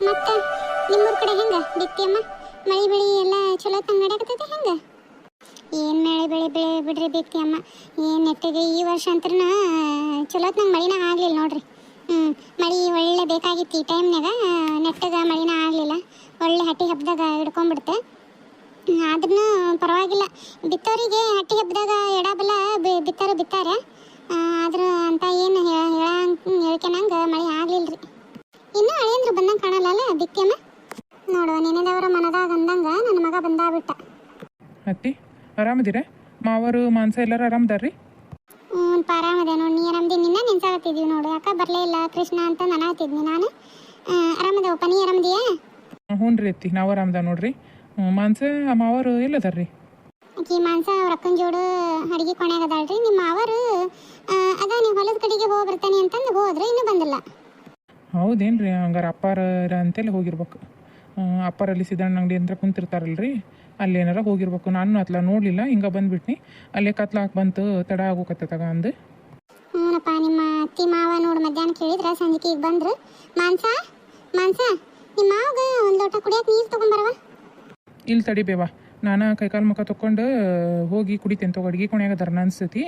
ಮತ್ತೆ ನಿಮ್ಮೂರ ಕಡೆ ಹೆಂಗ ಬಿತ್ತಿಯಮ್ಮ ಮಳಿ ಬೆಳಿ ಎಲ್ಲ ಚಲೋ ತಂಗ ನಡಕತ್ತೈತೆ ಹೆಂಗ? ಏನ್ ಮಳೆ ಬೆಳೆ ಬೆಳೆ ಬಿಡ್ರಿ ಬಿತ್ತಿಯಮ್ಮ ಏನ್ ನೆಟ್ಟಿಗೆ ಈ ವರ್ಷ ಅಂತರ್ನ ಚಲೋ ತಂಗ ಮಳಿನ ಆಗ್ಲಿಲ್ಲ ನೋಡ್ರಿ. ಹ್ಮ್, ಮಳಿ ಒಳ್ಳೆ ಬೇಕಾಗಿತ್ತು ಈ ಟೈಮ್ನಾಗ ನೆಟ್ಟಗ ಮಳಿನ ಆಗಲಿಲ್ಲ. ಒಳ್ಳೆ ಹಟ್ಟಿ ಹಬ್ಬದಾಗ ಹಿಡ್ಕೊಂಡ್ಬಿಡ್ತೆ ಆದ್ರೂ ಪರವಾಗಿಲ್ಲ. ಬಿತ್ತೋರಿಗೆ ಹಟ್ಟಿ ಹಬ್ಬದಾಗ ಎಡಬಲ ಬಿ- ಬಿತ್ತಾರು ಬಿತ್ತಾರೆ ಆದ್ರೂ ಅಂತ ಏನು ಹೇಳ್ಕೊಳಂಗ ಮಳೆ ಆಗ್ಲಿಲ್ರಿ ಇನ್ನು ಅಳಿಯಂದ್ರು ಬಂದಂಗೆ ಕಾಣಲ್ಲ ಬಿತ್ತಿಯಮ್ಮ ನೋಡುವ ನೆನೆದವರ ಮನದಾಗ ಅಂದಂಗ ನನ್ನ ಮಗ ಬಂದಾಬಿಟ್ಟ ಅತ್ತಿ ಆರಾಮದಿರ ಮಾವರು ಮಾನ್ಸ ಎಲ್ಲರೂ ಆರಾಮದಾರ್ರಿ? ಹ್ಞೂ ಆರಾಮದೆ ನೋಡಿ ನೀ ಆರಾಮದಿ? ನಿನ್ನ ನೆನ್ಸಾಗತ್ತಿದ್ವಿ ನೋಡು. ಯಾಕ ಬರಲೇ ಇಲ್ಲ? ಕೃಷ್ಣ ಅಂತ ನಾನು. ಹತ್ತಿದ್ನಿ ನಾನು ಆರಾಮದವಪ್ಪ? ನೀ ಆರಾಮದಿಯಾ? ಹ್ಞೂ ರೀ ಅತ್ತಿ. ನಾವು ಆರಾಮದ ನೋಡ್ರಿ. ಮಾನ್ಸ ಮಾವರು ಎಲ್ಲದಾರ್ರಿ? ಆಕಿ ಮಾನ್ಸ ಅವ್ರ ಅಕ್ಕನ ಜೋಡು ಅಡಿಗೆ ಕೊನೆಯಾಗ ಅದಾಳ್ರಿ. ನಿಮ್ಮ ಅವರು ಅದ ನೀವು ಹೊಲದ ಕಡೆಗೆ ಹೋಗಿ ಬರ್ತಾನೆ ಅಂತಂದು ಹೋದ್ರೆ ಇನ್ನೂ ಬಂದಿಲ್ಲ. ಹೌದೇನ್ರಿ? ಹಂಗಾರೆ ಅಪ್ಪಾರ ಅಂತೇಳಿ ಹೋಗಿರ್ಬೇಕು. ಅಪ್ಪಾರಲ್ಲಿ ಸಿದ್ದಣ್ಣ ಅಂಗಡಿ ಅಂತ ಕುಂತಿರ್ತಾರಲ್ರಿ. ಅಲ್ಲಿ ಏನಾರ ಹೋಗಿರ್ಬೇಕು. ನಾನು ಅತ್ಲ ನೋಡಲಿಲ್ಲ ಹಿಂಗೆ ಬಂದ್ಬಿಟ್ನಿ. ಅಲ್ಲೇ ಕತ್ಲಾಕ್ ಬಂತು ತಡ ಆಗೋಕತ್ತದಾಗ ಅಂದು. ಹ್ಞೂನಪ್ಪ ನಿಮ್ಮ ಅತ್ತಿ ಮಾವ ನೋಡು ಮಧ್ಯಾಹ್ನ ಕೇಳಿದ್ರ ಸಂಜೆಗೆ ಈಗ ಬಂದ್ರು. ಮಾನ್ಸ ಮಾನ್ಸ ನಿಮ್ಮ ಮಾವಗ ಒಂದು ಲೋಟ ಕುಡಿಯಕ್ಕೆ ನೀರು ತೊಗೊಂಬರವ ಇಲ್ಲಿ ತಡಿಬೇವಾ ನಾನು ಕೈಕಾಲು ಮುಖ ತೊಗೊಂಡು ಹೋಗಿ ಕುಡಿತೇನೆ ತಗೋ. ಅಡ್ಗಿ ಕೊನೆಯಾಗ ದರ್ನ ಅನ್ಸತಿ.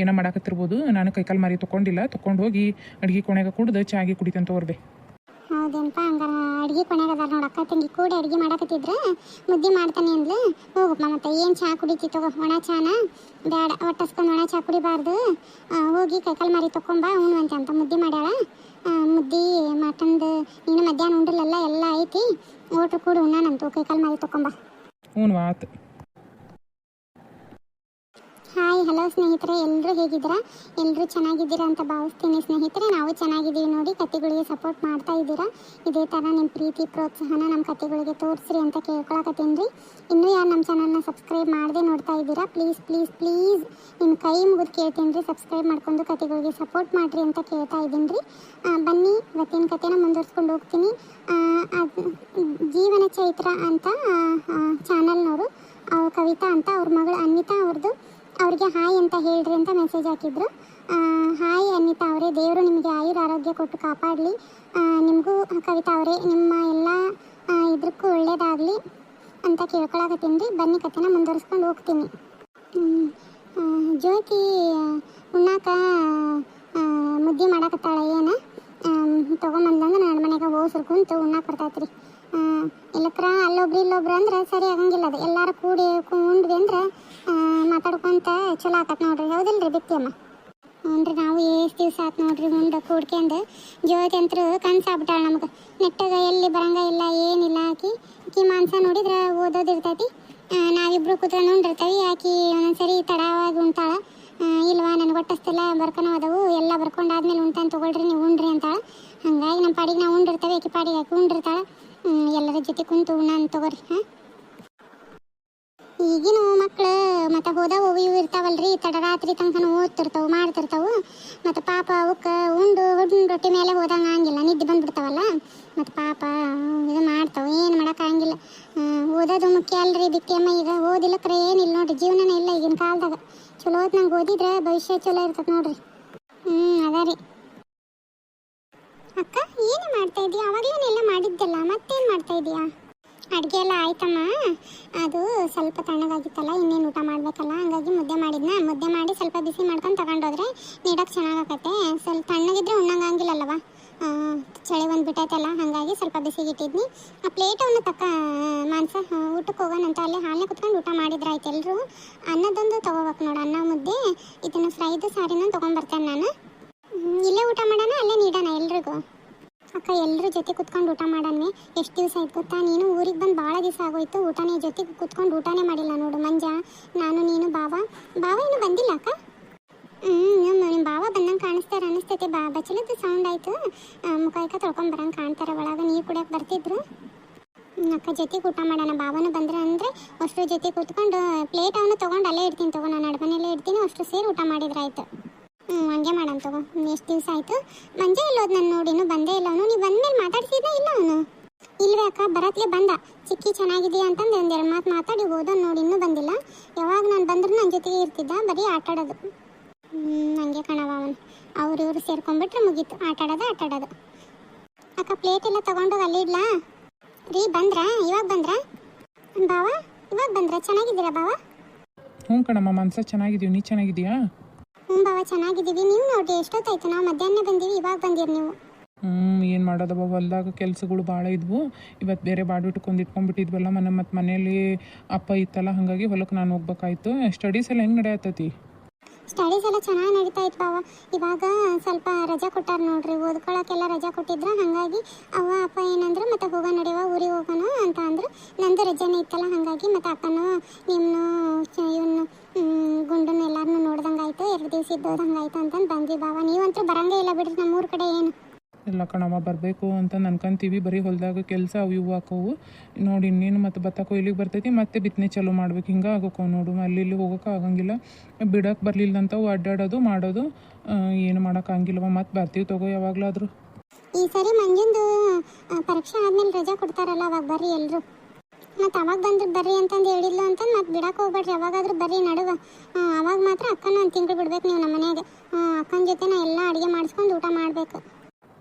ಏನೋ ಮಾಡಾಕತ್ತಿರ್ಬೋದು. ನಾನು ಕೈಕಾಲು ಮಾರಿ ತೊಗೊಂಡಿಲ್ಲ ತೊಗೊಂಡು ಹೋಗಿ ಅಡ್ಗೆ ಕೊನೆಯಾಗ ಕುಡ್ದು ಚಾಗಿ ಕುಡಿತೇನೆ ತಗೋರ್ಬೆ. ಹೌದೇನಪ್ಪ ಹಂಗಾರ ಅಡ್ಗೆ ಕೊನೆಗದಾರ ನೋಡು ಅಕ್ಕ ತಂಗಿ ಕೂಡಿ ಅಡುಗೆ ಮಾಡಕತ್ತಿದ್ರ ಮುದ್ದೆ ಮಾಡ್ತಾನೆ ಅಂದ್ಲು. ಹೋಗಪ್ಪ ಮತ್ತೆ ಏನು ಚಹಾ ಕುಡಿತಿ ತಗೋ, ಒಣ ಚಹಾನ ಬೇಡ ಒಟ್ಟಸ್ಕೊಂಡು ಒಣ ಚಹಾ ಕುಡಿಬಾರ್ದು. ಹೋಗಿ ಕೈಕಾಲು ಮಾರಿ ತೊಗೊಂಬ ಉಣ್ಣು ಅಂತ ಮುದ್ದೆ ಮಾಡ್ಯಾಳ. ಮುದ್ದೆ, ಮಟನ್ದು ನೀನು ಮಧ್ಯಾಹ್ನ ಉಂಡ್ರಲ್ಲ ಎಲ್ಲ ಐತಿ. ಓಟ್ರು ಕೂಡ ಉಣ್ಣಾನಂತು ಕೈಕಾಲು ಮಾರಿ ತೊಗೊಂಬ ಹ್ಞೂ ಆತು. ಹಲೋ ಸ್ನೇಹಿತರೆ ಎಲ್ಲರೂ ಹೇಗಿದ್ದೀರಾ? ಎಲ್ಲರೂ ಚೆನ್ನಾಗಿದ್ದೀರಾ ಅಂತ ಭಾವಿಸ್ತೀನಿ ಸ್ನೇಹಿತರೆ. ನಾವು ಚೆನ್ನಾಗಿದ್ದೀವಿ ನೋಡಿ, ಕತೆಗಳಿಗೆ ಸಪೋರ್ಟ್ ಮಾಡ್ತಾ ಇದ್ದೀರಾ. ಇದೇ ಥರ ನಿಮ್ಮ ಪ್ರೀತಿ, ಪ್ರೋತ್ಸಾಹನ ನಮ್ಮ ಕತೆಗಳಿಗೆ ತೋರಿಸ್ರಿ ಅಂತ ಕೇಳ್ಕೊಳಕತ್ತೀನಿ. ರೀ ಇನ್ನೂ ಯಾರು ನಮ್ಮ ಚಾನಲ್ನ ಸಬ್ಸ್ಕ್ರೈಬ್ ಮಾಡದೆ ನೋಡ್ತಾ ಇದ್ದೀರಾ ಪ್ಲೀಸ್ ಪ್ಲೀಸ್ ಪ್ಲೀಸ್ ನಿಮ್ಮ ಕೈ ಮುಗಿದು ಕೇಳ್ತೀನಿ. ರೀ ಸಬ್ಸ್ಕ್ರೈಬ್ ಮಾಡ್ಕೊಂಡು ಕತೆಗಳಿಗೆ ಸಪೋರ್ಟ್ ಮಾಡಿರಿ ಅಂತ ಕೇಳ್ತಾ ಇದ್ದೀನಿ. ರೀ ಬನ್ನಿ, ಇವತ್ತಿನ ಕತೆನ ಮುಂದುವರ್ಸ್ಕೊಂಡು ಹೋಗ್ತೀನಿ. ಜೀವನ ಚೈತ್ರ ಅಂತ ಚಾನಲ್ನವರು ಕವಿತಾ ಅಂತ ಅವ್ರ ಮಗಳು ಅನ್ವಿತಾ ಅವ್ರದ್ದು ಅವ್ರಿಗೆ ಹಾಯ್ ಅಂತ ಹೇಳ್ರಿ ಅಂತ ಮೆಸೇಜ್ ಹಾಕಿದ್ರು. ಹಾಯ್ ಅನಿತಾ ಅವರೇ, ದೇವರು ನಿಮಗೆ ಆಯುರ್ ಆರೋಗ್ಯ ಕೊಟ್ಟು ಕಾಪಾಡಲಿ. ನಿಮಗೂ ಕವಿತಾ ಅವರೇ, ನಿಮ್ಮ ಎಲ್ಲ ಇದಕ್ಕೂ ಒಳ್ಳೇದಾಗಲಿ ಅಂತ ಕೇಳ್ಕೊಳಕತ್ತೀನಿ ರೀ. ಬನ್ನಿ ಕತೆನ ಮುಂದುವರಿಸ್ಕೊಂಡು ಹೋಗ್ತೀನಿ. ಜ್ಯೋತಿ ಉಣ್ಣಾಕ ಮುದ್ದೆ ಮಾಡಕತ್ತಾಳೆ ಏನ? ತೊಗೊಂಬಂದಂದ್ರೆ ನನ್ನ ಮನೆಗೆ ಹೋಸ್ರು ಕುಂತು ಉಣ್ಣಾಕ ರೀ ಇಲ್ಲಕ್ರ ಅಲ್ಲೊಬ್ರು ಇಲ್ಲೊಬ್ರು ಅಂದ್ರೆ ಸರಿ ಆಗಂಗಿಲ್ಲ ಅದು ಎಲ್ಲರೂ ಕೂಡಿ ಉಂಡ್ವಿ ಅಂದ್ರೆ ಮಾತಾಡ್ಕೊಂತ ಚಲೋ ಆಕತ್ ನೋಡ್ರಿ. ಹೌದಿಲ್ರಿ ಬಿತ್ತಿಯಮ್ಮ? ಹ್ಞೂ ನಾವು ಎಷ್ಟು ದಿವಸ ಆತು ನೋಡ್ರಿ ಮುಂದೆ ಕೂಡ್ಕೊಂಡು ಜ್ಯೋತಿ ಅಂತರು ಕನ್ಸಾಗ್ಬಿಟ್ಟಾಳ ನಮಗೆ. ನೆಟ್ಟಗ ಎಲ್ಲಿ ಬರಂಗ ಇಲ್ಲ, ಏನಿಲ್ಲ ಆಕಿ. ಆಕಿ ಮಾಂಸ ನೋಡಿದ್ರೆ ಓದೋದಿರ್ತೈತಿ ನಾವಿಬ್ರು ಕೂತ್ಕೊಂಡು ಉಂಡಿರ್ತೀವಿ ಆಕಿ ಒಂದೊಂದ್ಸರಿ ತಡವಾಗಿ ಉಣ್ತಾಳ. ಇಲ್ವಾ, ನನಗೆ ಒಟ್ಟಸ್ತಿಲ್ಲ, ಬರ್ಕೊನೋ ಅದಾವು, ಎಲ್ಲ ಬರ್ಕೊಂಡಾದ್ಮೇಲೆ ಉಣ್ತಾನೆ ತೊಗೊಳ್ರಿ, ನೀವು ಉಣ್ರಿ ಅಂತಾಳ. ಹಂಗಾಗಿ ನಮ್ಮ ಪಾಡಿಗೆ ನಾವು ಉಂಡಿರ್ತೇವೆ, ಆಕಿ ಪಾಡಿಗೆ ಆಕಿ ಉಂಡಿರ್ತಾಳೆ. ಎಲ್ಲರ ಜೊತೆ ಕುಂತು ಉಣ್ಣಾನ್ ತಗೋರಿ, ಹಾಂ? ಈಗಿನ ಮಕ್ಕಳು ಮತ್ತೆ ಹೋದವು, ಇವು ಇರ್ತಾವಲ್ರಿ ತಡರಾತ್ರಿ ತನಕ ಓದ್ತಿರ್ತಾವು, ಮಾಡ್ತಿರ್ತಾವು. ಮತ್ತು ಪಾಪ ಅವಕ್ಕೆ ಉಂಡು ಉಂಡು ರೊಟ್ಟಿ ಮೇಲೆ ಹೋದಂಗೆ ಆಗಂಗಿಲ್ಲ, ನಿದ್ದೆ ಬಂದ್ಬಿಡ್ತಾವಲ್ಲ. ಮತ್ತು ಪಾಪ ಇದು ಮಾಡ್ತಾವೆ, ಏನು ಮಾಡೋಕ್ಕಾಗಂಗಿಲ್ಲ ಓದೋದು ಮುಖ್ಯ ಅಲ್ರಿ ಬಿತ್ತಿಯಮ್ಮ ಈಗ ಓದಿಲ್ಲಕ್ರೆ ಏನಿಲ್ಲ ನೋಡ್ರಿ, ಜೀವನನೇ ಇಲ್ಲ ಈಗಿನ ಕಾಲದಾಗ. ಚಲೋ ನಂಗೆ ಓದಿದ್ರೆ ಭವಿಷ್ಯ ಚಲೋ ಇರ್ತದೆ ನೋಡ್ರಿ. ಹ್ಞೂ ಅದ ರೀ. ಅಕ್ಕ, ಏನು ಮಾಡ್ತಾ ಇದೀಯ? ಅವಾಗಲೇನೆಲ್ಲ ಮಾಡಿದ್ದಲ್ಲ, ಮತ್ತೇನು ಮಾಡ್ತಾ ಇದೀಯಾ? ಅಡುಗೆ ಎಲ್ಲ ಆಯ್ತಮ್ಮ. ಅದು ಸ್ವಲ್ಪ ತಣ್ಣಗಾಗಿತ್ತಲ್ಲ, ಇನ್ನೇನು ಊಟ ಮಾಡಬೇಕಲ್ಲ, ಹಂಗಾಗಿ ಮುದ್ದೆ ಮಾಡಿದ್ನ. ಮುದ್ದೆ ಮಾಡಿ ಸ್ವಲ್ಪ ಬಿಸಿ ಮಾಡ್ಕೊಂಡು ತಗೊಂಡೋದ್ರೆ ನೀಡಕ್ಕೆ ಚೆನ್ನಾಗಾಕತ್ತೆ ಸ್ವಲ್ಪ ತಣ್ಣಗಿದ್ರೆ ಉಣ್ಣಂಗಾಗಿಲ್ಲಲ್ಲವ? ಚಳಿ ಒಂದು ಬಿಟ್ಟೈತಲ್ಲ ಹಾಗಾಗಿ ಸ್ವಲ್ಪ ಬಿಸಿಗಿಟ್ಟಿದ್ನಿ. ಆ ಪ್ಲೇಟವನ್ನು ತಕ್ಕ ಮಾಂಸ ಊಟಕ್ಕೆ ಊಟಕ್ಕೆ ಹೋಗೋಣಂತ ಅಲ್ಲಿ ಹಾಲೇ ಕುತ್ಕೊಂಡು ಊಟ ಮಾಡಿದ್ರಾಯ್ತು ಎಲ್ಲರೂ ಅನ್ನದೊಂದು ತೊಗೋಬೇಕು ನೋಡು, ಅನ್ನ, ಮುದ್ದೆ, ಇದನ್ನು ಫ್ರೈದು, ಸಾರಿನ ತೊಗೊಂಬರ್ತೇನೆ ನಾನು. ಇಲ್ಲೇ ಊಟ ಮಾಡೋಣ, ಅಲ್ಲೇ ನೀಡೋಣ ಎಲ್ರಿಗೂ. ಅಕ್ಕ ಎಲ್ಲರ ಜೊತೆ ಕುತ್ಕೊಂಡು ಊಟ ಮಾಡನ್ವಿ ಎಷ್ಟು ದಿವಸ ಆಯ್ತು ಗೊತ್ತಾ? ನೀನು ಊರಿಗೆ ಬಂದು ಭಾಳ ದಿವಸ ಆಗೋಯ್ತು. ಊಟನೇ ಜೊತೆ ಕುತ್ಕೊಂಡು ಊಟನೇ ಮಾಡಿಲ್ಲ ನೋಡು ಮಂಜ. ನಾನು, ನೀನು ಬಾವ ಬಾವ ಏನು ಬಂದಿಲ್ಲ ಅಕ್ಕ? ಹ್ಞೂ ನಿಮ್ಮ ಬಾವ ಬಂದಂಗೆ ಕಾಣಿಸ್ತಾರೆ ಅನಿಸ್ತೈತೆ. ಬಾ ಬಚ್ಚಲದ ಸೌಂಡ್ ಆಯಿತು. ಮುಖ ಇಕ್ಕ ತೊಳ್ಕೊಂಡ್ ಬರಂಗೆ ಕಾಣ್ತಾರೆ ಒಳಗೆ. ನೀರು ಕುಡಿಯೋಕೆ ಬರ್ತಿದ್ರು? ಅಕ್ಕ, ಜೊತೆಗೆ ಊಟ ಮಾಡೋಣ. ಬಾವನು ಬಂದ್ರೆ ಅಂದರೆ ಅಷ್ಟು ಜೊತೆ ಕೂತ್ಕೊಂಡು ಪ್ಲೇಟ್ ಅವನು ತೊಗೊಂಡು ಅಲ್ಲೇ ಇಡ್ತೀನಿ ತಗೋ. ನಾನು ಅಡ್ಮನೆಯಲ್ಲೇ ಇಡ್ತೀನಿ. ಅಷ್ಟು ಸೇರಿ ಊಟ ಮಾಡಿದ್ರಾಯ್ತು ಹ್ಞೂ ಹಂಗೆ ಮಾಡೋಣ ತಗೋ. ಎಷ್ಟು ದಿವಸ ಆಯಿತು? ಮಂಜೆ ಇಲ್ಲೋದು ನಾನು ನೋಡಿನೂ ಬಂದೇ ಇಲ್ಲ ಅವನು. ನೀವು ಬಂದ್ಮೇಲೆ ಮಾತಾಡ್ಸಿದ್ನ ಇಲ್ಲ ಅವನು? ಇಲ್ವೇ ಅಕ್ಕ, ಬರತ್ಲೆ ಬಂದ. ಚಿಕ್ಕಿ ಚೆನ್ನಾಗಿದೆಯಾ ಅಂತಂದು. ಒಂದೆರಡು ಮಾತು ಮಾತಾಡಿ ಹೋದೋ ನೋಡಿ. ಇನ್ನೂ ಬಂದಿಲ್ಲ. ಯಾವಾಗ ನಾನು ಬಂದ್ರೂ ನನ್ನ ಜೊತೆಗೆ ಇರ್ತಿದ್ದ. ಬರೀ ಆಟ ಆಡೋದು. ಹ್ಞೂ ಹಂಗೆ ಕಣವ ಅವನು. ಅವ್ರು ಇವರು ಸೇರ್ಕೊಂಡ್ಬಿಟ್ರೆ ಮುಗೀತು. ಆಟ ಆಡೋದು ಆಟ ಆಡೋದು. ಅಕ್ಕ ಪ್ಲೇಟ್ ಎಲ್ಲ ತಗೊಂಡೋಗಿ ಅಲ್ಲಿ ಇಡ್ಲಾ? ರೀ, ಬಂದ್ರಾ? ಇವಾಗ ಬಂದ್ರಾ? ಬಾವಾ, ಇವಾಗ ಬಂದ್ರಾ? ಚೆನ್ನಾಗಿದ್ದೀರಾ ಬಾವಾ? ಹ್ಞೂ ಕಣಮ್ಮ, ಮನ್ಸ ಚೆನ್ನಾಗಿದ್ದೀವಿ ನೀ ಚೆನ್ನಾಗಿದೀಯಾ ಹ್ಞೂ ಬಾವ, ಚೆನ್ನಾಗಿದ್ದೀವಿ. ನೀವು ನೋಡಿ ಎಷ್ಟೊತ್ತಾಯ್ತು? ನಾವು ಮಧ್ಯಾಹ್ನ ಬಂದೀವಿ, ಇವಾಗ ಬಂದಿರಿ ನೀವು. ಹ್ಞೂ ಏನು ಮಾಡೋದವ ಹೊಲ್ದಾಗ ಕೆಲಸಗಳು ಭಾಳ ಇದ್ವು. ಇವತ್ತು ಬೇರೆ ಬಾಡು ಇಟ್ಕೊಂಡು ಇಟ್ಕೊಂಡ್ಬಿಟ್ಟಿದ್ವಲ್ಲ ಮನೆ ಮತ್ತು ಮನೇಲಿ ಅಪ್ಪ ಇತ್ತಲ್ಲ, ಹಾಗಾಗಿ ಹೊಲಕ್ಕೆ ನಾನು ಹೋಗ್ಬೇಕಾಯ್ತು. ಸ್ಟಡೀಸ್ ಎಲ್ಲ ಹೆಂಗೆ ನಡೆಯತ್ತತಿ? ಸ್ಟಡೀಸ್ ಎಲ್ಲ ಚೆನ್ನಾಗಿ ನಡೀತಾ ಇತ್ತು ಇವಾಗ ಸ್ವಲ್ಪ ರಜಾ ಕೊಟ್ಟಾರ ನೋಡ್ರಿ. ಓದ್ಕೊಳಕ್ಕೆಲ್ಲ ರಜಾ ಕೊಟ್ಟಿದ್ರ. ಹಾಗಾಗಿ ಅವ್ವ, ಅಪ್ಪ ಏನಂದ್ರು, ಮತ್ತೆ ಹೋಗ ನಡೆಯುವ ಊರಿಗೆ ಹೋಗೋಣ ಅಂತ ಅಂದ್ರೆ. ನಂದು ರಜಾನೇ ಇತ್ತಲ್ಲ, ಹಾಗಾಗಿ ಮತ್ತೆ ಅಕ್ಕನು ನಿಮ್ಮನ್ನು ಇವನು ಗುಂಡನ್ನು ಎಲ್ಲಾರನ್ನೂ ನೋಡ್ದಂಗಾಯ್ತು. ಎರಡು ದಿವಸ ಇದ್ದೋದಂಗಾಯ್ತು ಅಂತಂದು ಬಂದ್ವಿ ಬಾವ. ನೀವಂತೂ ಬರಂಗೇ ಇಲ್ಲ ಬಿಡ್ರಿ ನಮ್ಮೂರ ಕಡೆ ಏನು. ಎಲ್ಲ ಕಣವ ಬರಬೇಕು ಅಂತ ಅನ್ಕೊಂತೀವಿ ಬರೀ ಹೊಲದಾಗ ಕೆಲಸ ಅವು ಇವು ಹಾಕವು. ನೋಡಿ, ಇನ್ನೇನು ಮತ್ತು ಭತ್ತ ಕೊಯ್ಲಿಗೆ ಬರ್ತೈತಿ, ಮತ್ತೆ ಬಿತ್ತನೆ ಚಲೋ ಮಾಡ್ಬೇಕು. ಹಿಂಗೆ ಆಗೋಕವು ನೋಡು. ಅಲ್ಲಿ ಇಲ್ಲಿ ಹೋಗೋಕೆ ಆಗಂಗಿಲ್ಲ. ಬಿಡಕ್ಕೆ ಬರಲಿಲ್ಲ ಅಂತ ಅಡ್ಡಾಡೋದು, ಮಾಡೋದು ಏನು ಮಾಡೋಕ್ಕಾಗಿಲ್ವ ಮತ್ತೆ ಬರ್ತೀವಿ ತಗೋ ಯಾವಾಗಲಾದರೂ. ಈ ಸರಿ ಮಂಜುಂದು ಪರೀಕ್ಷೆ ಆದ್ಮೇಲೆ ರಜಾ ಕೊಡ್ತಾರಲ್ಲ, ಅವಾಗ ಬರ್ರಿ ಎಲ್ಲರೂ ಮತ್ತೆ ಅವಾಗ ಬಂದ್ರೆ ಬರ್ರಿ ಅಂತಂದು ಹೇಳಿದ್ಲು ಅಂತ ಮತ್ತೆ ಬಿಡಕ್ಕೆ ಹೋಗ್ಬೇಡ್ರಿ. ಯಾವಾಗಾದ್ರೂ ಬರ್ರಿ ನಡುವ. ಅವಾಗ ಮಾತ್ರ ಅಕ್ಕನ ಒಂದು ತಿಂಗಳು ಬಿಡ್ಬೇಕು ನೀವು ನಮ್ಮ ಮನೆಯಾಗೆ ಅಕ್ಕನ ಜೊತೆ ನಾ ಎಲ್ಲ ಅಡುಗೆ ಮಾಡಿಸ್ಕೊಂಡು ಊಟ ಮಾಡಬೇಕು.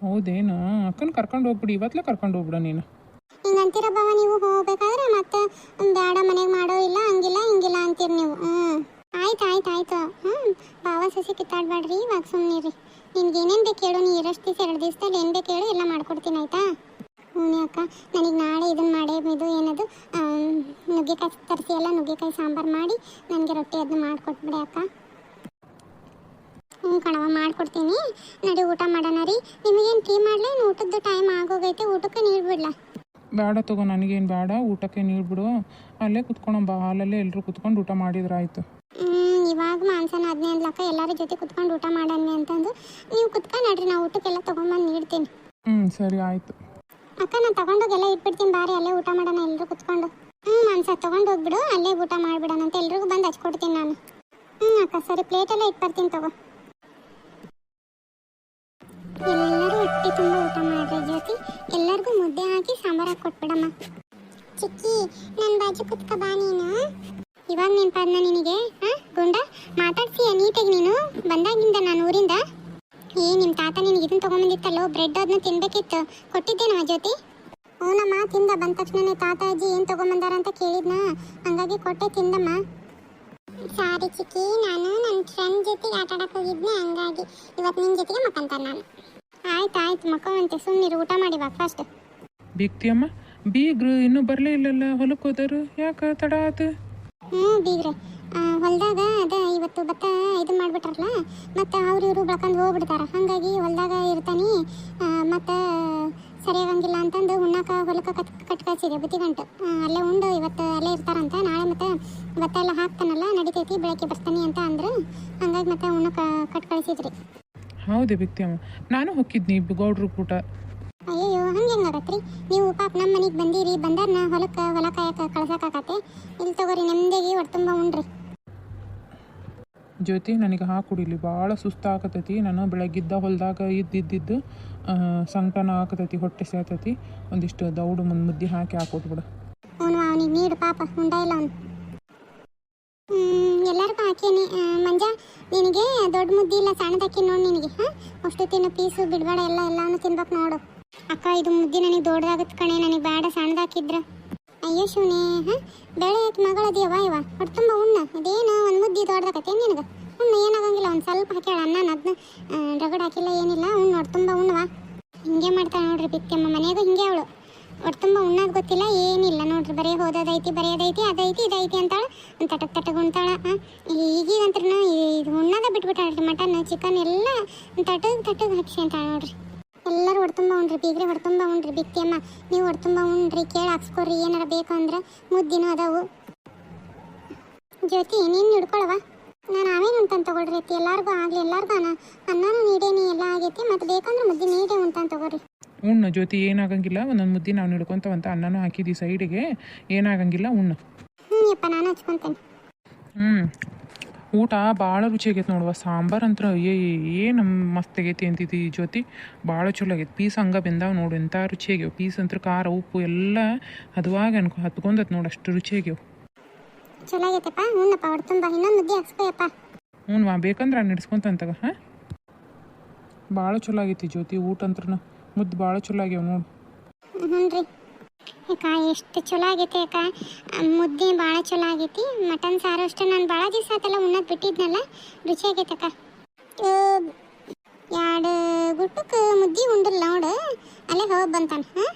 ಹೌದೇನು? ಅಕ್ಕನ ಕರ್ಕೊಂಡು ಹೋಗ್ಬಿಡಿ. ಇವತ್ತಲೇ ಕರ್ಕೊಂಡು ಹೋಗ್ಬಿಡ ನೀನು. ಹಿಂಗೆ ಅಂತೀರ ಬಾವ ನೀವು? ಹೋಗ್ಬೇಕಾದ್ರೆ ಮತ್ತೆ ಬೇಡ ಮನೆಗೆ ಮಾಡೋ ಇಲ್ಲ, ಹಂಗಿಲ್ಲ, ಹಿಂಗಿಲ್ಲ ಅಂತೀರಿ ನೀವು. ಹ್ಞೂ ಆಯ್ತು ಆಯ್ತು ಆಯ್ತು. ಹ್ಞೂ ಬಾವ ಸಸಿ ಕಿತ್ತಾಡ್ಬೇಡ್ರಿ ಇವಾಗ ಸುಮ್ಮನಿರಿ ನಿಮ್ಗೆ ಏನೇನು ಬೇಕು ಹೇಳು, ನೀ ಇರಷ್ಟು ದಿವಸ, ಎರಡು ದಿವಸದಲ್ಲಿ ಏನು ಬೇಕು ಹೇಳು, ಎಲ್ಲ ಮಾಡ್ಕೊಡ್ತೀನಿ, ಆಯ್ತಾ? ಹ್ಞೂ ಅಕ್ಕ. ನನಗೆ ನಾಳೆ ಇದನ್ನು ಮಾಡೇ, ಇದು ಏನದು? ನುಗ್ಗೆಕಾಯಿ ತರಿಸಿ, ಎಲ್ಲ ನುಗ್ಗೆಕಾಯಿ ಸಾಂಬಾರು ಮಾಡಿ, ನನಗೆ ರೊಟ್ಟಿ ಅದನ್ನ ಮಾಡಿಕೊಟ್ಬಿಡಿ, ಅಕ್ಕ. ಹ್ಞೂ ಕಣವ ಮಾಡ್ಕೊಡ್ತೀನಿ. ನಡಿ ಊಟ ಮಾಡೋಣ ರೀ. ನಿಮಗೇನು ಟೀ ಮಾಡಲಿ? ಊಟದ ಟೈಮ್ ಆಗೋಗೈತೆ. ಊಟಕ್ಕೆ ನೀರು ಬಿಡ್ಲಾ? ಬೇಡ ತಗೋ ನನಗೇನು ಬೇಡ. ಊಟಕ್ಕೆ ನೀಡ್ಬಿಡು ಅಲ್ಲೇ ಕುತ್ಕೊಳಂಬ ಹಾಲಲ್ಲೇ ಎಲ್ಲರೂ ಕುತ್ಕೊಂಡು ಊಟ ಮಾಡಿದ್ರಾಯ್ತು ಆಯಿತು. ಇವಾಗ ಮಾಂಸನ ಅದನ್ನೇ ಅನ್ಲಕ್ಕ ಎಲ್ಲರ ಜೊತೆ ಕುತ್ಕೊಂಡು ಊಟ ಮಾಡೋಣ ಅಂತಂದು. ನೀವು ಕುತ್ಕೊಂಡು ನಡ್ರಿ ನಾವು ಊಟಕ್ಕೆಲ್ಲ ತೊಗೊಂಬಂದು ನೀಡ್ತೀನಿ. ಹ್ಞೂ ಸರಿ ಆಯಿತು. ಅಕ್ಕ ನಾನು ತಗೊಂಡೋಗೆಲ್ಲ ಇಟ್ಬಿಡ್ತೀನಿ ಬಾರಿ. ಅಲ್ಲೇ ಊಟ ಮಾಡೋಣ ಎಲ್ಲರೂ ಕುತ್ಕೊಂಡು. ಹ್ಞೂ ಮಾಂಸ ತೊಗೊಂಡು ಹೋಗ್ಬಿಡು ಅಲ್ಲೇ ಊಟ ಮಾಡಿಬಿಡೋಣ ಅಂತ ಎಲ್ರಿಗೂ ಬಂದು ಹಚ್ಕೊಡ್ತೀನಿ ನಾನು. ಹ್ಞೂ ಅಕ್ಕ ಸರಿ ಪ್ಲೇಟೆಲ್ಲ ಇಟ್ಬರ್ತೀನಿ ತಗೋ. ಎಲ್ಲರೂ ಹೊಟ್ಟೆ ತುಂಬ ಊಟ ಮಾಡ್ರಿ ಜ್ಯೋತಿ. ಎಲ್ಲರಿಗೂ ಮುದ್ದೆ ಹಾಕಿ ಸಾಂಬಾರು ಹಾಕಿ ಕೊಟ್ಬಿಡಮ್ಮ. ಚಿಕ್ಕಿ ನನ್ನ ಬಾಜು ಕುತ್ಕ ಬಾ ನೀನು. ಇವಾಗ ನೆನ್ಪಾದ್ನ ನಿನಗೆ, ಹಾ, ಗುಂಡ? ಮಾತಾಡ್ತೀಯ ನೀಟಾಗಿ ನೀನು? ಬಂದಾಗಿಂದ ನಾನು ಊರಿಂದ? ಏ ನಿಮ್ಮ ತಾತ ನಿನಗೆ ಇದನ್ನ ತೊಗೊಂಬಂದಿತ್ತಲ್ಲೋ? ಬ್ರೆಡ್ ಅದನ್ನ ತಿನ್ಬೇಕಿತ್ತು. ಕೊಟ್ಟಿದ್ದೇನವ ಜ್ಯೋತಿ? ಹ್ಞೂನಮ್ಮ ತಿಂದ. ಬಂದ ತಕ್ಷಣನೇ ತಾತ, ಅಜ್ಜಿ ಏನು ತೊಗೊಂಬಂದಾರ ಅಂತ ಕೇಳಿದ್ನ. ಹಂಗಾಗಿ ಕೊಟ್ಟೆ, ತಿಂದಮ್ಮ. ಸಾರಿ ಚಿಕ್ಕಿ, ನಾನು ನನ್ನ ಫ್ರೆಂಡ್ ಜೊತೆಗೆ ಆಟ ಆಡಕ್ಕೆ ಹೋಗಿದ್ನೆ. ಹಂಗಾಗಿ ಇವತ್ತು ನಿನ್ನ ಜೊತೆಗೆ ಮಕ್ಕಂತಾನೆ ನಾನು. ಆಯ್ತು ಆಯ್ತು ಮಕ್ಕವಂತೆ ಸುಮ್ಮನಿರು ಊಟ ಮಾಡಿ ಬಾ ಫಸ್ಟ್ ಬೀಗ್ತಿಯಮ್ಮ ಬೀಗ್ರು ಇನ್ನೂ ಬರಲೇ ಇಲ್ಲಲ್ಲ ಹೊಲಕ್ಕೆ ಹೋದರು ಯಾಕೆ ತಡ ಆತು? ಹ್ಞೂ ಬೀಗ್ರೆ ಹೊಲದಾಗ ಅದ ಇವತ್ತು ಭತ್ತ ಇದು ಮಾಡಿಬಿಟ್ರಲ್ಲ ಮತ್ತು ಅವ್ರು ಇವರು ಬೆಳ್ಕೊಂಡು ಹೋಗ್ಬಿಡ್ತಾರ ಹಾಗಾಗಿ ಹೊಲ್ದಾಗ ಇರ್ತಾನೆ ಮತ್ತು ಸರಿಯಾಗಂಗಿಲ್ಲ ಅಂತಂದು ಉಣ್ಣಾಕ ಹೊಲಕ್ಕೆ ಕಟ್ ಕಟ್ ಕಳಿಸಿದೆ ಬುತ್ತಿಗಂಟು ಆ, ಅಲ್ಲೇ ಉಂಡು ಇವತ್ತು ಅಲ್ಲೇ ಇರ್ತಾರಂತ ನಾಳೆ ಮತ್ತು ಭತ್ತ ಎಲ್ಲ ಹಾಕ್ತಾನಲ್ಲ ನಡಿತೈತಿ ಬೆಳಗ್ಗೆ ಬರ್ತಾನೆ ಅಂತ ಅಂದ್ರೆ ಹಂಗಾಗಿ ಮತ್ತೆ ಉಣ್ಣಕ್ಕೆ ಕಟ್ ಕಳಿಸಿದ್ರಿ. ಹೌದೇ ಬಿಕ್ತಿಯಮ್ಮ ನಾನು ಹೋಗಿದ್ನಿ ಗೌಡ್ರು ಕೂಟ. ಅಯ್ಯೋ ಹಂಗೆ ನೋಡತ್ರಿ ನೀವು ಪಾಪ ನಮ್ಮ ಮನೆಗೆ ಬಂದಿರಿ ಬಂದಾರ್ನ ಹೊಲಕ್ಕೆ ಹೊಲ ಕಾಯಕ್ಕೆ ಕಳ್ಸಕ್ಕಾಗತ್ತೆ ಇಲ್ಲಿ ತಗೋರಿ ನೆಮ್ಮದಿಗೆ ಹೊಟ್ಟೆ ತುಂಬ ಉಣ್ರಿ ಜ್ಯೋತಿ ನನಗೆ ಹಾಕುಡಿಲಿ ಭಾಳ ಸುಸ್ತಾಗತೈತಿ ನಾನು ಬೆಳಗ್ಗಿದ್ದ ಹೊಲದಾಗ ಇದ್ದಿದ್ದಿದ್ದು ಸಂಕಟನ ಆಗತೈತಿ ಹೊಟ್ಟೆ ಸೇತೈತಿ. ಒಂದಿಷ್ಟು ದೌಡು ಮುಂದೆ ಮುದ್ದೆ ಹಾಕಿ ಹಾಕೊಟ್ಬಿಡು ಅವನು ಅವನಿಗೆ ನೀಡು ಪಾಪ ಉಂಡ ಇಲ್ಲ ಅವನು. ಎಲ್ಲರಿಗೂ ಹಾಕಿ ಮಂಜ, ನಿನಗೆ ದೊಡ್ಡ ಮುದ್ದೆ ಇಲ್ಲ ಸಣ್ಣದಕ್ಕಿ ನೋಡಿ ನಿನಗೆ, ಹಾಂ? ಅಷ್ಟು ತಿನ್ನು, ಪೀಸು ಬಿಡಬೇಡ ಎಲ್ಲ, ಎಲ್ಲಾನು ತಿನ್ಬೇಕು ನೋಡು. ಅಕ್ಕ, ಇದು ಮುದ್ದೆ ನನಗೆ ದೊಡ್ಡದಾಗುತ್ತೆ ಕಣೆ, ನನಗೆ ಬೇಡ ಸಣ್ಣದಾಕಿದ್ರ ಅಯ್ಯೋ ಶಿವನೇ ಹಾಂ? ಬೆಳೆ ಹಾಕಿ ಮಗಳದಿಯವ ಇವ. ಹೊಟ್ಟು ತುಂಬ ಉಣ್ಣ. ಅದೇನು ಒಂದು ಮುದ್ದೆ ದೊಡ್ಡದಾಗತ್ತೆ ನಿನಗೆ? ಉಣ್ಣ, ಏನಾಗಂಗಿಲ್ಲ, ಒಂದು ಸ್ವಲ್ಪ ಹಾಕ್ಯಾಳ, ಅನ್ನ ಅದನ್ನ ರಗಡ್ ಹಾಕಿಲ್ಲ, ಏನಿಲ್ಲ, ಉಣ್ಣು, ಹೊಟ್ಟು ತುಂಬ ಉಣ್ಣವಾ ಹಿಂಗೆ ಮಾಡ್ತಾಳೆ ನೋಡ್ರಿ ಬಿತ್ತಮ್ಮ ಮನೆಗೂ ಹಿಂಗೆ ಅವಳು. ಒಟ್ಟು ತುಂಬ ಉಣ್ಣೋದು ಗೊತ್ತಿಲ್ಲ, ಏನಿಲ್ಲ ನೋಡ್ರಿ, ಬರೀ ಹೋದೋದೈತಿ, ಬರೆಯೋದೈತಿ, ಅದೈತಿ, ಇದೈತಿ ಅಂತಾಳೆ. ತಟಕ್ ತಟಕ್ ಉಣ್ತಾಳ ಈಗೀಗಂತ್ರ ಇದು ಉಣ್ಣೋದ ಬಿಟ್ಬಿಟ್ಟಾಳ್ರಿ ಮಟನ್ ಚಿಕನ್ ಎಲ್ಲ ತಟಗ್ ತಟಗ್ ಹಚ್ಚಿ ಅಂತಾಳೆ ನೋಡ್ರಿ. ಎಲ್ಲರೂ ಹೊಡ್ತುಂಬ ತುಂಬ ಉಣ್ರಿ, ಬೀಗ್ರೆ ಹೊಡ್ತುಂಬ ತುಂಬ ಉಣ್ರಿ, ಬಿತ್ತಿಯಮ್ಮ. ನೀವು ಹೊಡ್ತುಂಬ ತುಂಬ ಉಣ್ರಿ, ಕೇಳಿ ಹಾಕ್ಸ್ಕೊಡ್ರಿ, ಏನಾರ ಬೇಕು ಅಂದ್ರೆ ಮುದ್ದಿನೂ ಅದಾವು. ಜ್ಯೋತಿ, ನೀನು ಹಿಡ್ಕೊಳವ ನಾನು ಆಮೇಲೆ ಉಂಟಂತ ತಗೊಳ್ರಿ ಎಲ್ಲಾರ್ಗೂ ಆಗಲಿ, ಎಲ್ಲಾರ್ಗೂ ಅನ್ನ ಅನ್ನನೂ ನೀಡೇನಿ ಎಲ್ಲ ಆಗೈತಿ, ಮತ್ತು ಬೇಕಂದ್ರೆ ಮುದ್ದೆ ನೀಡೇ ಉಂಟಂತ ತಗೋರಿ. ಉಣ್ಣು. ಜ್ಯೋತಿ ಏನಾಗಂಗಿಲ್ಲ ಒಂದೊಂದು ಮುದ್ದೆ ನಾವು ಹಿಡ್ಕೊಂತವಂತ ಅನ್ನನೂ ಹಾಕಿದ್ವಿ ಸೈಡಿಗೆ. ಏನಾಗಂಗಿಲ್ಲ ಉಣ್ಣು. ಹ್ಞೂ ಊಟ ಭಾಳ ರುಚಿಯಾಗೈತೆ ನೋಡುವ. ಸಾಂಬಾರ್ ಅಂತ ಏ ಏನು ಮಸ್ತ್ ಆಗೈತಿ ಅಂತಿದ್ದಿ ಜ್ಯೋತಿ. ಭಾಳ ಚಲೋ ಆಗೈತೆ. ಪೀಸ್ ಹಂಗೆ ಬೆಂದಾವ ನೋಡು ಎಂಥ ರುಚಿಯಾಗ್ಯಾವ ಪೀಸ್ ಅಂತ ಖಾರ ಉಪ್ಪು ಎಲ್ಲ ಹದವಾಗಿ ಅನ್ಕೊ ಹತ್ಕೊಂಡತ್ ನೋಡು ಅಷ್ಟು ರುಚಿಯಾಗ್ಯಾವ ಚಲೋ ಆಗೈತಪ್ಪ ಹ್ಞೂನಪ್ಪ ಹೊಟ್ಟೆ ತುಂಬ ಇನ್ನೊಂದು ಮುದ್ದೆ ಹಾಕ್ಸ್ಕೊಯಪ್ಪ ಹ್ಞೂ ವಾ ಬೇಕಂದ್ರೆ ನಾನು ಹಿಡ್ಸ್ಕೊಂತಂತಗ ಹಾಂ. ಭಾಳ ಚಲೋ ಆಗೈತಿ ಜ್ಯೋತಿ ಊಟ ಅಂತ್ರ ಮುದ್ದು ಭಾಳ ಚಲೋ ಆಗ್ಯಾವ ನೋಡು. ಯಾಕ ಎಷ್ಟು ಚಲೋ ಆಗೈತಿ ಅಕ್ಕ. ಮುದ್ದೆ ಭಾಳ ಚಲೋ ಆಗೈತಿ. ಮಟನ್, ಸಾರು ಅಷ್ಟು. ನಾನು ಭಾಳ ದಿವಸ ಆತಲ್ಲ ಉಣ್ಣೋದು ಬಿಟ್ಟಿದ್ನಲ್ಲ, ರುಚಿ ಆಗೈತೆ ಅಕ್ಕ. ಎರಡು ಗುಟ್ಟಕ್ಕೆ ಮುದ್ದೆ ಉಂಡಿಲ್ಲ ನೋಡು. ಅಲ್ಲೇ ಹೋಗಿ ಬಂತಾನೆ, ಹಾಂ?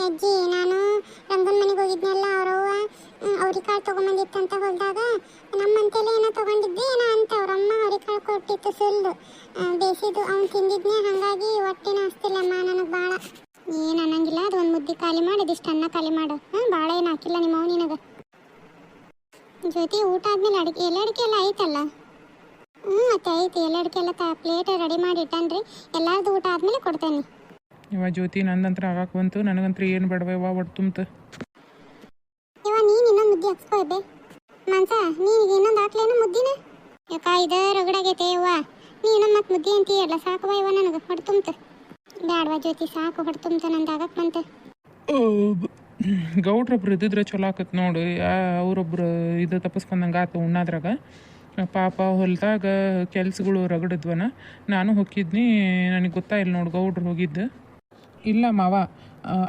ಅಜ್ಜಿ, ನಾನು ರಂಗನ ಮನೆಗೆ ಹೋಗಿದ್ನಲ್ಲ ಅವ್ರವ್ವ ಅವ್ರಿಕಾಳು ತೊಗೊಂಬಂದಿತ್ತಂತ ಹೊಲ್ದಾಗ ನಮ್ಮಂತೆಲ್ಲ ಏನೋ ತೊಗೊಂಡಿದ್ದೆ ಏನೋ ಅಂತ ಅವ್ರಮ್ಮ ಅವ್ರಿಕಾಳು ಕೊಟ್ಟಿತ್ತು ಸುಲ್ಲು. ಬೇಸಿದ್ದು ಅವ್ನು ತಿಂದಿದ್ನೆ, ಹಾಗಾಗಿ ಹೊಟ್ಟೆನ ಹಸ್ತಿಲ್ಲಮ್ಮ, ನನಗೆ ಭಾಳ ಏನು ಅನ್ನಂಗಿಲ್ಲ, ಅದು ಒಂದು ಮುದ್ದೆ ಖಾಲಿ ಮಾಡಿ, ಇದಿಷ್ಟು ಅನ್ನ ಖಾಲಿ ಮಾಡು. ಹಾಂ ಭಾಳ ಏನು ಹಾಕಿಲ್ಲ ನಿಮ್ಮ ಅವ್ ನಿನಗೆ. ಜೊತೆ ಊಟ ಆದ್ಮೇಲೆ ಅಡಿಗೆ, ಎಲ್ಲ ಅಡಿಕೆ ಎಲ್ಲ ಐತಲ್ಲ ಹ್ಞೂ ಮತ್ತೆ ಐತಿ ಎಲ್ಲ ಅಡಿಕೆ ಎಲ್ಲ ಪ್ಲೇಟ್ ರೆಡಿ ಮಾಡಿ ಇಟ್ಟನ್ರಿ. ಎಲ್ಲಾರ್ದು ಊಟ ಆದ್ಮೇಲೆ ಕೊಡ್ತೇನೆ. ಇವ ಜ್ಯೋತಿ ನಂದಂತ್ರ ಆಗಾಕ್ ಬಂತು. ನನಗಂತ್ರ ಏನು ಬೇಡವ ಒಟ್ಟು ತುಂಬ ಇವ ನೀನ್ ಇನ್ನೊಂದು ಮುದ್ದೆ ಹಾಕ್ಸ್ಕೋ ಇಬ್ಬೆ ಮಾನ್ಸ ನೀನ್ ಇನ್ನೊಂದು ಹಾಕ್ಲೇನು ಮುದ್ದಿನ? ಯಾಕ ಇದ ರಗಡಾಗೈತೆ ಯವ್ವ. ನೀ ಇನ್ನೊಂದು ಮತ್ತೆ ಮುದ್ದೆ ಅಂತೀಯಲ್ಲ ಸಾಕವ ಇವ ನನಗೆ ಹೊಟ್ಟು ತುಂಬ್ತ. ಬ್ಯಾಡವಾ ಜ್ಯೋತಿ ಸಾಕು ಹೊಟ್ಟು ತುಂಬ್ತ ನಂದು ಆಗಕ್ಕೆ ಬಂತ. ಗೌಡ್ರೊಬ್ರು ಇದ್ದಿದ್ರೆ ಚಲೋ ಆಕತ್ ನೋಡು. ಅವರೊಬ್ರು ಅವ್ರೊಬ್ರು ಇದು ತಪ್ಪಿಸ್ಕೊಂಡಂಗೆ ಆತು ಉಣ್ಣಾದ್ರಾಗ. ಪಾಪ ಹೊಲ್ದಾಗ ಕೆಲ್ಸಗಳು ರಗಡಿದ್ವನ ನಾನು ಹೋಗಿದ್ನಿ ನನಗೆ ಗೊತ್ತಾಯಿಲ್ಲ ನೋಡು ಗೌಡ್ರು ಹೋಗಿದ್ದು. ಇಲ್ಲ ಮಾವ.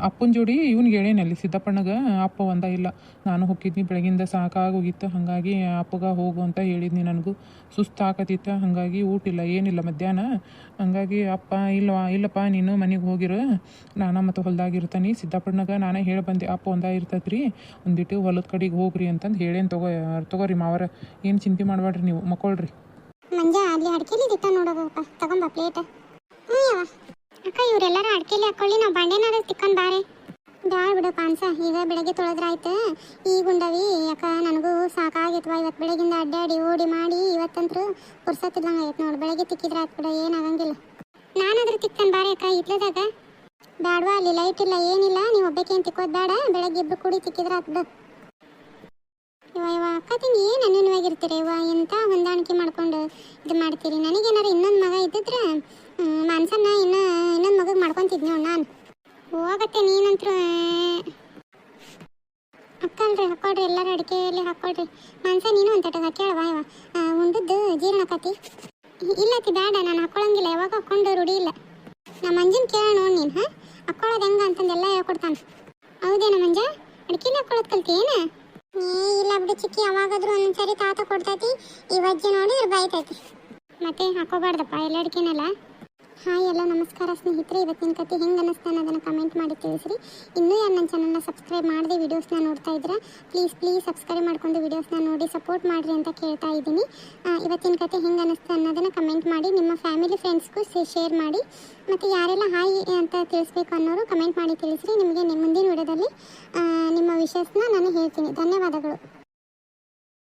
ಅಪ್ಪನ ಜೋಡಿ ಇವ್ನಿಗೆ ಹೇಳೇನಲ್ಲಿ ಸಿದ್ದಪ್ಪಣ್ಣಗೆ ಅಪ್ಪ ಒಂದ ಇಲ್ಲ. ನಾನು ಹೋಗಿದ್ನಿ ಬೆಳಗಿಂದ ಸಾಕಾಗೋಗಿತ್ತು, ಹಾಗಾಗಿ ಅಪ್ಪಗ ಹೋಗು ಅಂತ ಹೇಳಿದ್ನಿ ನನಗೂ. ಸುಸ್ತು ಆಕತಿತ್ತ ಹಾಗಾಗಿ ಊಟ ಇಲ್ಲ, ಏನಿಲ್ಲ ಮಧ್ಯಾಹ್ನ. ಹಾಗಾಗಿ ಅಪ್ಪ, ಇಲ್ವಾ, ಇಲ್ಲಪ್ಪ, ನೀನು ಮನೆಗೆ ಹೋಗಿರು. ನಾನು ಮತ್ತು ಹೊಲ್ದಾಗ ಇರ್ತಾನೆ. ಸಿದ್ದಪ್ಪಣ್ಣಗೆ ನಾನೇ ಹೇಳಿ ಬಂದೆ, ಅಪ್ಪ ಒಂದ ಇರ್ತೈತ್ರಿ. ಒಂದಿಟ್ಟು ಹೊಲದ ಕಡೆಗೆ ಹೋಗ್ರಿ ಅಂತಂದು ಹೇಳೇನು ತಗೋ, ತಗೋರಿ ಮಾವರ. ಏನು ಚಿಂತೆ ಮಾಡಬೇಡ್ರಿ ನೀವು, ಮಕ್ಕೊಳ್ರಿ. ಮಂಜ, ಅಲ್ಲಿ ನೋಡೋದಪ್ಪ. ತಗೊಂಬ ಪ್ಲೇಟ್ ಹ್ಞೂ ಅಕ್ಕ, ಇವರೆಲ್ಲರೂ ಅಡ್ಕೆಲಿ ಹಾಕೊಳ್ಳಿ, ನಾವು ಬಂಡೆನಾರ ತಿಕ್ಕೊಂಡು ಬಾರೆ. ಬ್ಯಾಡ ಬಿಡು ಪಾನ್ಸ ಈಗ ಬೆಳಗ್ಗೆ ತೊಳೆದ್ರಾಯ್ತು. ಈಗ ಉಂಡವಿ ಯಾಕ ನನಗೂ ಸಾಕಾಗೈತವಾ ಇವತ್ತು ಬೆಳಗಿಂದ ಅಡ್ಡಾಡಿ, ಓಡಿ ಮಾಡಿ ಇವತ್ತಂತೂ ಪುರ್ಸತ್ತಿದ್ದಂಗೆ ಆಯ್ತು ನೋಡಿ. ಬೆಳಗ್ಗೆ ತಿಕ್ಕಿದ್ರೆ ಆಯ್ತು ಬಿಡು, ಏನಾಗಂಗಿಲ್ಲ. ನಾನಾದ್ರೂ ತಿಕ್ತಾನೆ ಬಾರೆ, ಅಕ್ಕ ಇತ್ಲದಾಗ ಬ್ಯಾಡ್ವಾ, ಅಲ್ಲಿ ಲೈಟ್ ಇಲ್ಲ, ಏನಿಲ್ಲ, ನೀವು ಒಬ್ಬಕ್ಕೇನು ತಿಕ್ಕೋದು ಬೇಡ ಬೆಳಗ್ಗೆ ಇಬ್ಬರು ಕೂಡಿ ತಿಕ್ಕಿದ್ರೆ ಆಯ್ತು ಇವ ಇವ ಅಕ್ಕ ತಂಗಿ ಏನು ಅನ್ಯನ್ವಾಗಿರ್ತೀರಿ ಇವ ಎಂತ ಹೊಂದಾಣಿಕೆ ಮಾಡ್ಕೊಂಡು ಇದು ಮಾಡ್ತೀರಿ? ನನಗೇನಾರ ಇನ್ನೊಂದು ಮಗ ಇದ್ದಿದ್ರೆ ಮಾನ್ಸನ್ನ ಇನ್ನ, ಇನ್ನೊಂದು ಮಗಗೆ ಮಾಡ್ಕೊತಿದ್ನಿ ನಾನು ಹೋಗತ್ತೆ ನೀನಂತರೂ. ಅಕ್ಕಲ್ರಿ, ಹಾಕೊಳ್ರಿ, ಎಲ್ಲರೂ ಅಡಿಕೆಯಲ್ಲಿ ಹಾಕೊಳ್ರಿ. ಮಾನ್ಸ ನೀನು ಅಂತ ಕೇಳವ ಇವ ಉಂಡದ್ದು ಜೀರ್ಣಕತಿ ಇಲ್ಲತಿ ಬೇಡ ನಾನು ಹಾಕೊಳಂಗಿಲ್ಲ, ಯಾವಾಗ ಹಾಕೊಂಡು ರೂಢಿ ಇಲ್ಲ. ನಮ್ಮ ಮಂಜನ್ ಕೇಳ ನೋಡಿ ನೀನು, ಹಾಂ? ಹಾಕೊಳ್ಳೋದು ಹೆಂಗ ಅಂತಂದೆಲ್ಲ ಹೇಳ್ಕೊಡ್ತಾನೆ. ಹೌದೇನ ಮಂಜ? ಅಡಿಕೆಲಿ ಹಾಕೊಳ್ಳೋದು ಕಲ್ತೇನ ಏ, ಇಲ್ಲ ಬಿಡು ಚಿಕ್ಕಿ ಯಾವಾಗಾದ್ರೂ ಒಂದೊಂದ್ಸರಿ ತಾತ ಕೊಡ್ತೈತಿ. ಈ ವಜ್ಜೆ ನೋಡಿದ್ರೆ ಬೈತೈತಿ ಮತ್ತೆ ಹಾಕೋಬಾರ್ದಪ್ಪ, ಎಲ್ಲ ಅಡಿಕೆನಲ್ಲ. ಹಾಯ್, ಎಲ್ಲ ನಮಸ್ಕಾರ ಸ್ನೇಹಿತರೆ. ಇವತ್ತಿನ ಕತೆ ಹೆಂಗೆ ಅನ್ನಿಸ್ತಾ ಅನ್ನೋದನ್ನು ಕಮೆಂಟ್ ಮಾಡಿ ತಿಳಿಸ್ರಿ. ಇನ್ನೂ ಯಾರು ನನ್ನ ಚಾನಲ್ನ ಸಬ್ಸ್ಕ್ರೈಬ್ ಮಾಡಿದೆ ವೀಡಿಯೋಸ್ನ ನೋಡ್ತಾ ಇದ್ರೆ ಪ್ಲೀಸ್ ಪ್ಲೀಸ್ ಸಬ್ಸ್ಕ್ರೈಬ್ ಮಾಡ್ಕೊಂಡು ವೀಡಿಯೋಸ್ನ ನೋಡಿ ಸಪೋರ್ಟ್ ಮಾಡಿರಿ ಅಂತ ಕೇಳ್ತಾ ಇದ್ದೀನಿ. ಇವತ್ತಿನ ಕತೆ ಹೆಂಗೆ ಅನ್ನಿಸ್ತಾ ಅನ್ನೋದನ್ನು ಕಮೆಂಟ್ ಮಾಡಿ, ನಿಮ್ಮ ಫ್ಯಾಮಿಲಿ ಫ್ರೆಂಡ್ಸ್ಗೂ ಶೇರ್ ಮಾಡಿ. ಮತ್ತು ಯಾರೆಲ್ಲ ಹಾಯ್ ಅಂತ ತಿಳಿಸ್ಬೇಕು ಅನ್ನೋರು ಕಮೆಂಟ್ ಮಾಡಿ ತಿಳಿಸ್ರಿ. ನಿಮಗೆ ಮುಂದಿನ ವಿಡಿಯೋದಲ್ಲಿ ನಿಮ್ಮ ವಿಷಯಸ್ನ ನಾನು ಹೇಳ್ತೀನಿ. ಧನ್ಯವಾದಗಳು.